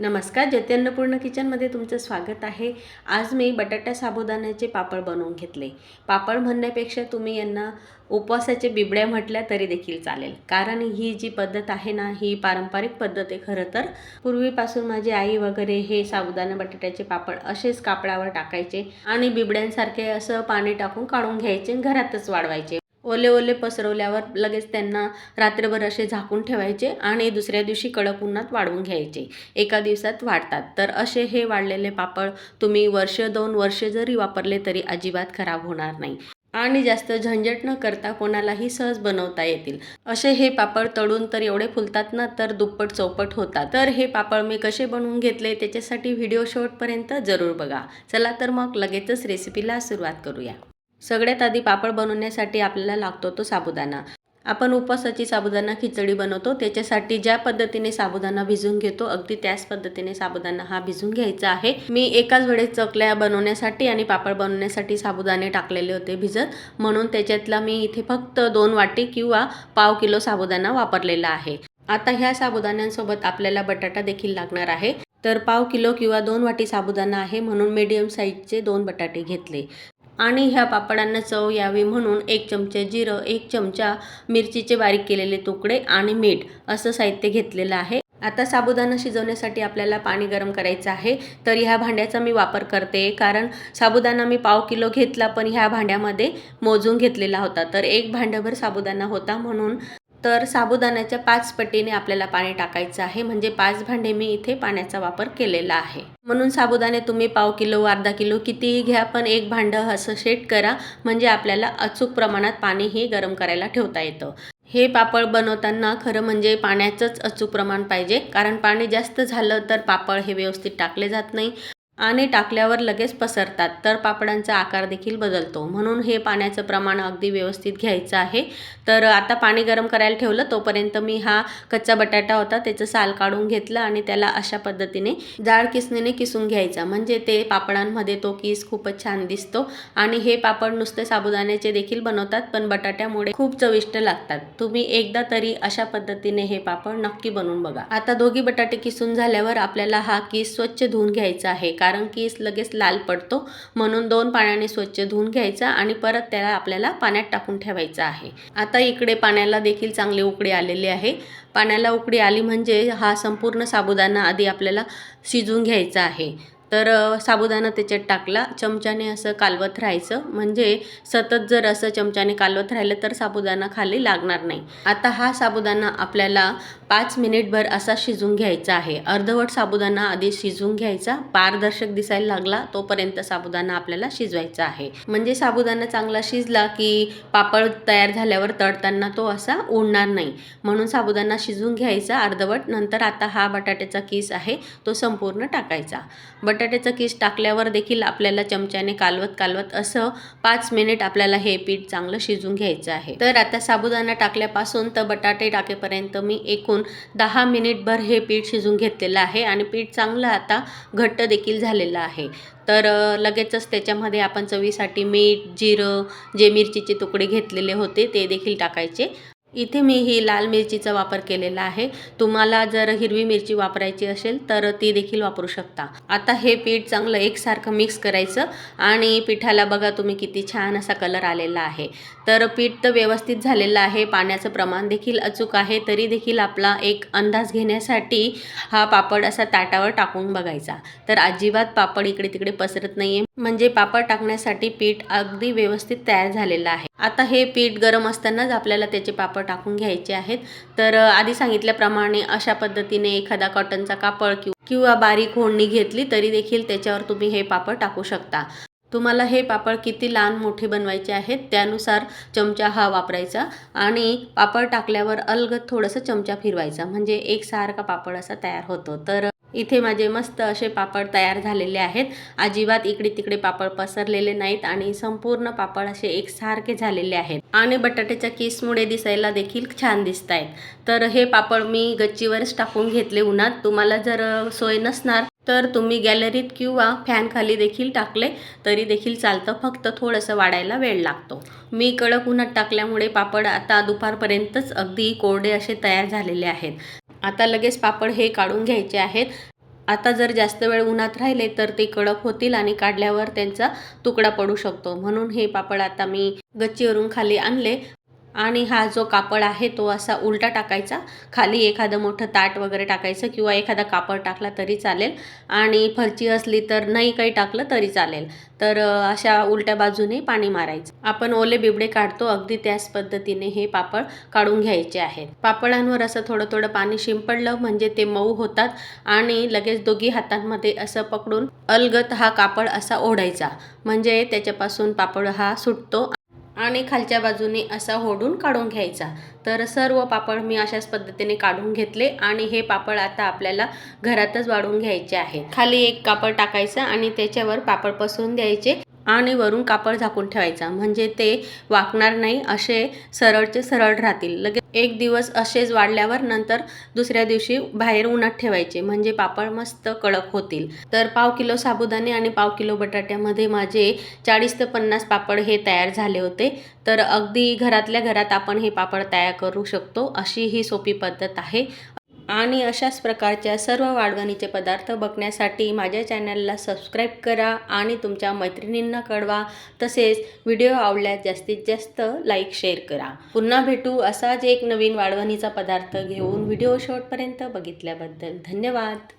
नमस्कार जत्यन्नपूर्ण किचनमध्ये तुमचं स्वागत आहे. आज मी बटाटा साबुदाण्याचे पापड बनवून घेतले. पापड म्हणण्यापेक्षा तुम्ही यांना उपवासाचे बिबड्या म्हटल्या तरी देखील चालेल. कारण ही जी पद्धत आहे ना ही पारंपरिक पद्धत आहे खरं तर. पूर्वीपासून माझी आई वगैरे हे साबुदाणा बटाट्याचे पापड असेच कापडावर टाकायचे आणि बिबड्यांसारखे असं पाणी टाकून काढून घ्यायचे घरातच वाढवायचे. ओले ओले पसरवल्यावर लगेच त्यांना रात्रभर असे झाकून ठेवायचे आणि दुसऱ्या दिवशी कडक उन्हात वाढवून घ्यायचे. एका दिवसात वाढतात. तर असे हे वाढलेले पापड तुम्ही वर्ष दोन वर्ष जरी वापरले तरी अजिबात खराब होणार नाही. आणि जास्त झंझट न करता कोणालाही सहज बनवता येतील. असे हे पापड तळून तर एवढे फुलतात ना तर दुप्पट चौपट होतात. तर हे पापड मी कसे बनवून घेतले त्याच्यासाठी व्हिडिओ शेवटपर्यंत जरूर बघा. चला तर मग लगेचच रेसिपीला सुरुवात करूया. सगळ्यात आधी पापड बनवण्यासाठी आपल्याला लागतो तो साबुदाणा. आपण उपवासाची साबुदाणा खिचडी बनवतो. त्याच्यासाठी ज्या पद्धतीने साबुदाणा भिजून घेतो अगदी त्याच पद्धतीने साबुदाणा हा भिजून घ्यायचा आहे. मी एकाच वेळेस चकल्या बनवण्यासाठी आणि पापड बनवण्यासाठी साबुदाणे टाकलेले होते भिजत. म्हणून त्याच्यातला मी इथे फक्त दोन वाटी किंवा पाव किलो साबुदाणा वापरलेला आहे. आता ह्या साबुदाण्यांसोबत आपल्याला बटाटा देखील लागणार आहे. तर पाव किलो किंवा दोन वाटी साबुदाणा आहे. म्हणून मीडियम साईजचे दोन बटाटे घेतले. आणि ह्या पापडांना चव यावी म्हणून एक चमचा जिरं एक चमचा मिरचीचे बारीक केलेले तुकडे आणि मीठ असं साहित्य घेतलेलं आहे. आता साबुदाणा शिजवण्यासाठी आपल्याला पाणी गरम करायचं आहे. तर ह्या भांड्याचा मी वापर करते कारण साबुदाणा मी पाव किलो घेतला पण ह्या भांड्यामध्ये मोजून घेतलेला होता. तर एक भांड्याभर साबुदाणा होता म्हणून तर साबुदाण्याच्या पाच पटीने आपल्याला पाणी टाकायचं आहे. म्हणजे पाच भांडे मी इथे पाण्याचा वापर केलेला आहे. म्हणून साबुदाणे तुम्ही पाव किलो अर्धा किलो कितीही घ्या पण एक भांडं असं शेट करा. म्हणजे आपल्याला अचूक प्रमाणात पाणी हे गरम करायला ठेवता येतं. हे पापड बनवताना खरं म्हणजे पाण्याचंच अचूक प्रमाण पाहिजे. कारण पाणी जास्त झालं तर पापड हे व्यवस्थित टाकले जात नाही. आणि टाकल्यावर लगेच पसरतात. तर पापडांचा आकार देखील बदलतो. म्हणून हे पाण्याचं प्रमाण अगदी व्यवस्थित घ्यायचं आहे. तर आता पाणी गरम करायला ठेवलं. तोपर्यंत मी हा कच्चा बटाटा होता. त्याचं साल काढून घेतलं आणि त्याला अशा पद्धतीने जाड किसणीने किसून घ्यायचा. म्हणजे ते पापडांमध्ये तो किस खूपच छान दिसतो. आणि हे पापड नुसते साबुदाण्याचे देखील बनवतात. पण बटाट्यामुळे खूप चविष्ट लागतात. तुम्ही एकदा तरी अशा पद्धतीने हे पापड नक्की बनवून बघा. आता दोघी बटाटे किसून झाल्यावर आपल्याला हा किस स्वच्छ धुवून घ्यायचा आहे. कारण कारण केस लगेच लाल पडतो. म्हणून दोन पाण्याने स्वच्छ धुवून घ्यायचा आणि परत त्याला आपल्याला पाण्यात टाकून ठेवायचा आहे. आता इकडे पाण्याला देखील चांगली उकडी आलेली आहे. पाण्याला उकडी आली म्हणजे हा संपूर्ण साबुदाणा आधी आपल्याला शिजून घ्यायचा आहे. तर साबुदाणा त्याच्यात टाकला. चमच्याने असं कालवत राहायचं. म्हणजे सतत जर असं चमच्याने कालवत राहिलं तर साबुदाणा खाली लागणार नाही. आता हा साबुदाणा आपल्याला पाच मिनिटभर असा शिजून घ्यायचा आहे. अर्धवट साबुदाणा आधी शिजून घ्यायचा. पारदर्शक दिसायला लागला तोपर्यंत साबुदाणा आपल्याला शिजवायचा आहे. म्हणजे साबुदाणा चांगला शिजला की पापड तयार झाल्यावर तळताना तो असा उडणार नाही. म्हणून साबुदाणा शिजून घ्यायचा अर्धवट. नंतर आता हा बटाट्याचा किस आहे तो संपूर्ण टाकायचा. बट बटाट्याचं किस टाकल्यावर देखील आपल्याला चमच्याने कालवत कालवत असं पाच मिनिट आपल्याला हे पीठ चांगलं शिजून घ्यायचं आहे. तर आता साबुदाणा टाकल्यापासून तर बटाटे टाकेपर्यंत मी एकूण दहा मिनिटभर हे पीठ शिजून घेतलेलं आहे आणि पीठ चांगलं आता घट्ट देखील झालेलं आहे. तर लगेचच त्याच्यामध्ये आपण चवीसाठी मीठ जिरं जे मिरचीचे तुकडे घेतलेले होते ते देखील टाकायचे. इथे मी ही लाल मिरचीचा वापर केलेला आहे. तुम्हाला जर हिरवी मिरची वापरायची असेल तर ती देखील वापरू शकता. आता हे पीठ चांगलं एकसारखं मिक्स करायचं आणि पिठाला बघा तुम्ही किती छान असा कलर आलेला आहे. तर पीठ तर व्यवस्थित झालेलं आहे. पाण्याचं प्रमाण देखील अचूक आहे. तरी देखील आपला एक अंदाज घेण्यासाठी हा पापड असा ताटावर टाकून बघायचा. तर अजिबात पापड इकडे तिकडे पसरत नाही आहे म्हणजे पापड टाकण्यासाठी पीठ अगदी व्यवस्थित तयार झालेलं आहे. आता हे पीठ गरम असतानाच आपल्याला त्याचे पापड टाकून घ्यायचे आहेत. तर आधी सांगितल्याप्रमाणे अशा पद्धतीने एखादा कॉटनचा कापड किंवा बारीक होडणी घेतली तरी देखील त्याच्यावर तुम्ही हे पापड टाकू शकता. तुम्हाला हे पापड किती लहान मोठे बनवायचे आहेत त्यानुसार चमचा हा वापरायचा आणि पापड टाकल्यावर अलगद थोडंसं चमचा फिरवायचा. म्हणजे एकसारखा पापड असा तयार होतो. तर इथे माझे मस्त असे पापड तयार झालेले आहेत. अजिबात इकडे तिकडे पापड पसरलेले नाहीत आणि संपूर्ण पापड असे एकसारखे झालेले आहेत. आणि बटाट्याच्या किसमुळे दिसायला देखील छान दिसत आहेत तर हे पापड मी गच्चीवरच टाकून घेतले उन्हात. तुम्हाला जर सोय नसणार तर तुम्ही गॅलरीत किंवा फॅनखाली देखील टाकले तरी देखील चालतं. फक्त थोडंसं वाढायला वेळ लागतो. मी कडक उन्हात टाकल्यामुळे पापड आता दुपारपर्यंतच अगदी कोरडे असे तयार झालेले आहेत. आता लगेच पापड हे काढून घ्यायचे आहेत. आता जर जास्त वेळ उन्हात राहिले तर ते कडक होतील आणि काढल्यावर त्यांचा तुकडा पडू शकतो. म्हणून हे पापड आता मी गच्चीवरून खाली आणले. आणि हा जो कापड आहे तो असा उलटा टाकायचा. खाली एखादं मोठं ताट वगैरे टाकायचं किंवा एखादा कापड टाकला तरी चालेल. आणि फरची असली तर नाही काही टाकलं तरी चालेल. तर अशा उलट्या बाजूने पाणी मारायचं. आपण ओले बिबडे काढतो अगदी त्याच पद्धतीने हे पापड काढून घ्यायचे आहेत. पापडांवर असं थोडं थोडं पाणी शिंपडलं म्हणजे ते मऊ होतात आणि लगेच दोघी हातांमध्ये असं पकडून अलगत हा कापड असा ओढायचा. म्हणजे त्याच्यापासून पापड हा सुटतो. आणि खालच्या बाजूने असा होडून काढून घ्यायचा. तर सर्व पापड मी अशाच पद्धतीने काढून घेतले आणि हे पापड आता आपल्याला घरातच वाढून घ्यायचे आहे. खाली एक कापड टाकायचं आणि त्याच्यावर पापड पसरून द्यायचे. आणि वरून कापड झाकून ठेवायचा. म्हणजे ते वाकणार नाही असे सरळचे सरळ राहतील. लगेच एक दिवस असेच वाढल्यावर नंतर दुसऱ्या दिवशी बाहेर उन्हात ठेवायचे. म्हणजे पापड मस्त कडक होतील. तर पाव किलो साबुदाणे आणि पाव किलो बटाट्यामध्ये माझे चाळीस ते पन्नास पापड हे तयार झाले होते. तर अगदी घरातल्या घरात आपण हे पापड तयार करू शकतो अशी ही सोपी पद्धत आहे. आणि अशाच प्रकारच्या सर्व वाढवणीचे पदार्थ बघण्यासाठी माझ्या चॅनलला सबस्क्राईब करा आणि तुमच्या मैत्रिणींना कळवा. तसेच व्हिडिओ आवडल्यास जास्तीत जास्त लाईक शेअर करा. पुन्हा भेटू असाच एक नवीन वाढवणीचा पदार्थ घेऊन व्हिडिओ शेवटपर्यंत बघितल्याबद्दल धन्यवाद.